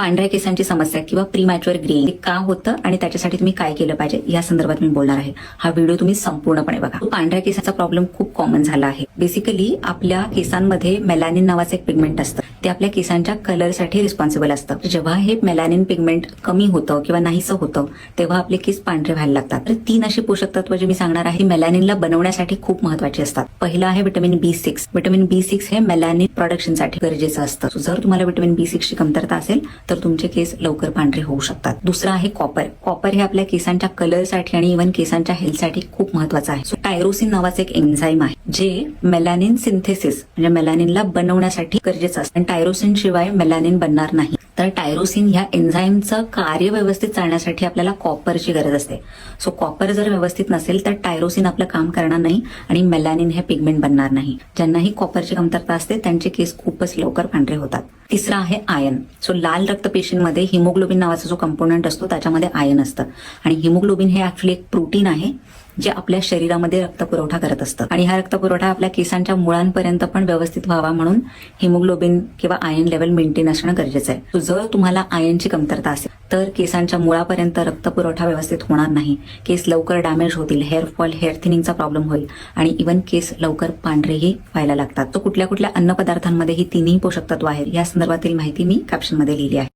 पांढऱ्या केसांची समस्या किंवा प्रीमॅच्युअर ग्रेन का होतं आणि त्याच्यासाठी तुम्ही काय केलं पाहिजे? या संदर्भात मी बोलणार आहे. हा व्हिडिओ तुम्ही संपूर्णपणे बघा. पांढऱ्या केसांचा प्रॉब्लेम खूप कॉमन झाला आहे. बेसिकली आपल्या केसांमध्ये मेलॅनिन नावाचं एक पिगमेंट असतं. ते आपल्या केसांच्या कलरसाठी रिस्पॉन्सिबल असतं. जेव्हा हे मेलॅनिन पिगमेंट कमी होतं किंवा नाहीसं होतं तेव्हा आपले केस पांढरे व्हायला लागतात. तर तीन अशी पोषक तत्व जे मी सांगणार आहे मेलॅनिनला बनवण्यासाठी खूप महत्वाची असतात. पहिलं आहे vitamin B six vitamin B six हे मेलॅनिन प्रोडक्शनसाठी गरजेचं असतं. जर तुम्हाला विटॅमिन बी सिक्सची कमतरता असेल तर तुमचे केस लवकर पांढरे होऊ शकतात. दुसरं आहे कॉपर कॉपर हे आपल्या केसांच्या कलरसाठी आणि इव्हन केसांच्या हेल्थसाठी खूप महत्वाचं आहे. सो टायरोसिन नावाचं एक एन्झाईम आहे जे मेलॅनिन सिंथेसिस म्हणजे मेलॅनिनला बनवण्यासाठी गरजेचं असतं. आणि टायरोसिन शिवाय मेलॅनिन बनणार नाही. तर टायरोसिन ह्या एन्झाईमचं कार्य व्यवस्थित चालण्यासाठी आपल्याला कॉपरची गरज असते. सो कॉपर जर व्यवस्थित नसेल तर टायरोसिन आपलं काम करणार नाही आणि मेलॅनिन हे पिगमेंट बनणार नाही. ज्यांनाही कॉपरची कमतरता असते त्यांचे केस खूपच लवकर पांढरे होतात. तिसरा आहे आयन. सो लाल रक्तपेशींमध्ये हिमोग्लोबिन नावाचा जो कंपोनंट असतो त्याच्यामध्ये आयन असतं. आणि हिमोग्लोबिन हे ऍक्च्युली एक प्रोटीन आहे जे आपल्या शरीरामध्ये रक्तपुरवठा करत असतं. आणि हा रक्तपुरवठा आपल्या केसांच्या मुळांपर्यंत पण व्यवस्थित व्हावा म्हणून हिमोग्लोबिन किंवा आयन लेवल मेंटेन असणं गरजेचं आहे. जर तुम्हाला आयनची कमतरता असेल तर केसांच्या मुळापर्यंत रक्तपुरवठा व्यवस्थित होणार नाही. केस लवकर डॅमेज होतील हेअर फॉल हेअर थिनिंगचा प्रॉब्लेम होईल. आणि इव्हन केस लवकर पांढरेही व्हायला लागतात. तो कुठल्या कुठल्या अन्नपदार्थांमध्ये ही तिन्ही पोषक तत्व आहेत या संदर्भातील माहिती मी कॅप्शनमध्ये लिहिली आहे.